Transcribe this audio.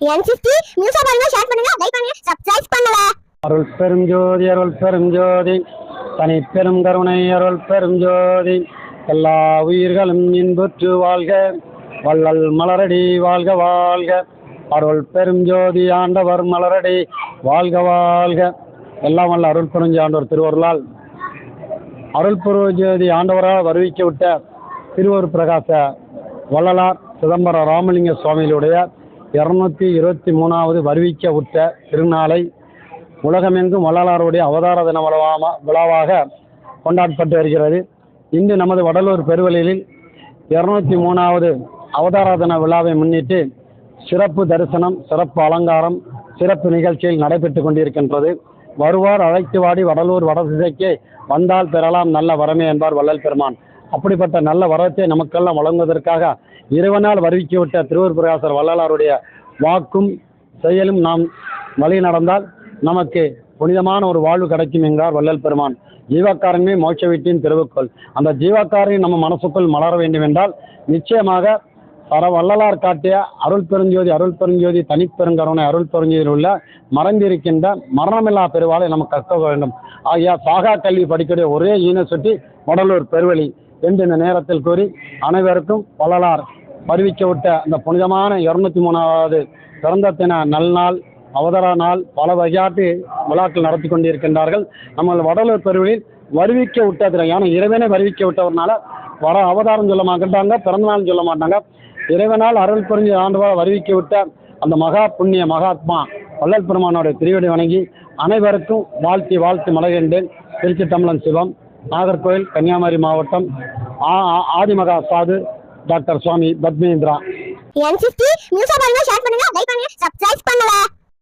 என் சிஸ்டி பாருங்க ஷேர் பண்ணுங்க லைக் பண்ணுங்க சப்ஸ்கிரைப் அருள் பெரும் ஜோதி அருள் பெரும் ஜோதி. தனி பெரும் கருணை அருள் பெரும் ஜோதி. எல்லா உயிர்களும் இன்புற்று வாழ்க. வள்ளல் மலரடி வாழ்க வாழ்க. அருள் பெரும் ஜோதி ஆண்டவர் மலரடி வாழ்க வாழ்க. எல்லாம் வல்ல அருள் பெருஞ்சி ஆண்டவர் திருவருளால். அருள் ஜோதி ஆண்டவரால் வருவிக்க விட்ட திருவூர் பிரகாச வள்ளலார் சிதம்பரம் ராமலிங்க சுவாமிகளுடைய இருநூத்தி இருபத்தி மூணாவது வருவிக்க உற்ற திருநாளை உலகமெங்கும் வள்ளலாருடைய அவதார தின விழாவா விழாவாக கொண்டாடப்பட்டு வருகிறது. இன்று நமது வடலூர் பெருவெளியில் இருநூத்தி மூணாவது அவதார தின விழாவை முன்னிட்டு சிறப்பு தரிசனம் சிறப்பு அலங்காரம் சிறப்பு நிகழ்ச்சியில் நடைபெற்று கொண்டிருக்கின்றது. வருவார் அழைத்து வாடி வடலூர் வடதிசைக்கு வந்தால் பெறலாம் நல்ல வரமே என்பார் வள்ளல் பெருமான். அப்படிப்பட்ட நல்ல வரத்தை நமக்கெல்லாம் வழங்குவதற்காக இறைவனால் வருவிக்கிவிட்ட திருவூர் பிரகாசர் வள்ளலாருடைய வாக்கும் செயலும் நாம் வழி நடந்தால் நமக்கு புனிதமான ஒரு வாழ்வு கிடைக்கும் என்றார் வள்ளல் பெருமான். ஜீவாக்காரனே மோட்ச வீட்டின் தெருவுக்குள். அந்த ஜீவாக்காரனை நம்ம மனசுக்குள் மலர வேண்டும் என்றால் நிச்சயமாக பர வள்ளலார் காட்டிய அருள் பெருஞ்சோதி அருள் பெருஞ்சோதி தனிப்பெருங்கருணை அருள் பெருஞ்சோதியில் உள்ள மறைந்திருக்கின்ற மரணமில்லா பெருவாளை நம்ம கற்க வேண்டும். ஆகிய சாகா கல்வி படிக்கக்கூடிய ஒரே யூனிவர்சிட்டி வடலூர் பெருவெளி என்று இந்த நேரத்தில் கூறி அனைவருக்கும் வள்ளலார் அறிவிக்க விட்ட அந்த புனிதமான இருநூத்தி மூணாவது பிறந்த தின நல்நாள் அவதார நாள் பல வகையாட்டு விழாக்கள் நடத்தி கொண்டிருக்கின்றார்கள். நம்ம வடலூர் பெருவெளியில் வருவிக்க விட்டது ஏன்னா இறைவனை வருவிக்க விட்டவர்னால வர அவதாரம் சொல்ல மாட்டாங்க பிறந்தநாள் சொல்ல மாட்டாங்க இறைவனால் அருள் புரிஞ்சு ஆண்டுவாக வருவிக்க விட்ட அந்த மகா புண்ணிய மகாத்மா வள்ளல் பெருமானோட திருவிடை வணங்கி அனைவருக்கும் வாழ்த்தி வாழ்த்து மலர்கின்றேன். திருச்சி தமிழன் சிவம். நாகர்கோயில் கன்னியாகுமரி மாவட்டம் ஆதிமகா சாது டாக்டர் சுவாமி பத்மேந்திரா. என்சிஸ்டி நியூஸ் பாருங்க பண்ணுங்க லைக் பண்ணுங்க சப்ஸ்கிரைப் பண்ணல.